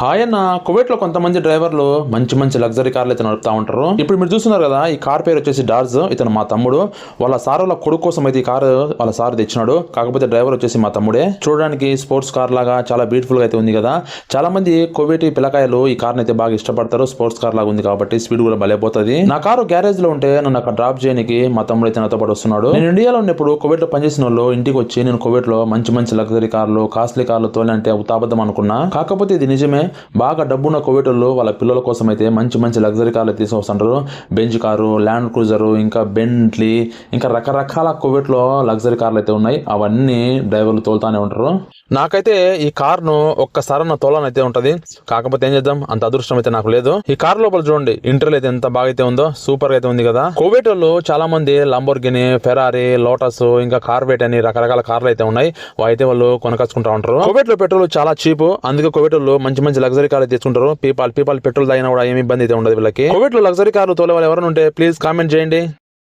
Hi అన్న కువైట్లో కొంతమంది డ్రైవర్లు మంచి మంచి లగ్జరీ కార్లు అయితే నడుపుతా ఉంటారు. ఇప్పుడు మీరు చూస్తున్నారు కదా ఈ కార్ పేరు వచ్చేసి డార్జ్ ఇతను మా తమ్ముడు. వాళ్ళ సార్ వాళ్ళ కొడుకు కోసం అయితే ఈ కారు వాళ్ళ సార్ తెచ్చినాడు. కాకపోతే డ్రైవర్ వచ్చేసి మా తమ్ముడే. చూడడానికి స్పోర్ట్స్ కార్ లాగా చాలా బ్యూటిఫుల్గా అయితే ఉంది కదా. చాలా మంది కువైట్ పిల్లకాయలు ఈ కార్ని అయితే బాగా ఇష్టపడతారు. స్పోర్ట్స్ కార్ లాగా ఉంది కాబట్టి స్పీడ్ కూడా భలేపోతుంది నా కారు గ్యారేజ్లో ఉంటే నన్ను అక్కడ డ్రాప్ చేయడానికి మా తమ్ముడు అయితే నాతో పాటు వస్తున్నాడు. నేను ఇండియాలో ఉన్నప్పుడు కువైట్లో పనిచేసిన వాళ్ళు ఇంటికి వచ్చి నేను కువైట్లో మంచి మంచి లగ్జరీ కార్లు కాస్ట్లీ కార్లు తోలంటే ఉతాబద్ధం అనుకున్నా. కాకపోతే ఇది నిజమే. బాగా డబ్బున్న కోవిటోళ్ళు వాళ్ళ పిల్లల కోసం అయితే మంచి మంచి లగ్జరీ కార్లు తీసుకొస్తుంటారు. బెంజ్ కారు ల్యాండ్ క్రూజరు ఇంకా బెంట్లీ ఇంకా రకరకాల కోవిట్లో లగ్జరీ కార్లు అయితే ఉన్నాయి. అవన్నీ డ్రైవర్లు తోలుతానే ఉంటారు. నాకైతే ఈ కార్ను ఒక్కసారి తోలనైతే ఉంటది. కాకపోతే ఏం చేద్దాం? అంత అదృష్టం అయితే నాకు లేదు. ఈ కార్ లోపల చూడండి ఇంటర్వ్యూ అయితే ఎంత బాగా అయితే ఉందో సూపర్గా అయితే ఉంది కదా. కోవిట్ వాళ్ళు చాలా మంది లంబోర్గిని ఫెరారీ లోటస్ ఇంకా కార్వేట్ అని రకరకాల కార్లు అయితే ఉన్నాయి. అయితే వాళ్ళు కొనకచ్చుకుంటా ఉంటారు. కోవిట్లో పెట్రోల్ చాలా చీప్. అందుకే కోవిట్ వాళ్ళు మంచి మంచి లగ్జరీ కార్లు తీసుకుంటారు పీపాల్ పీపాల్ పెట్రోల్ తాగినా కూడా ఏమి ఇబ్బంది అయితే ఉండదు వీళ్ళకి. కోవిడ్లో లగ్జరీ కార్లు తోలే వాళ్ళు ఎవరైనా ఉంటే ప్లీజ్ కామెంట్ చేయండి.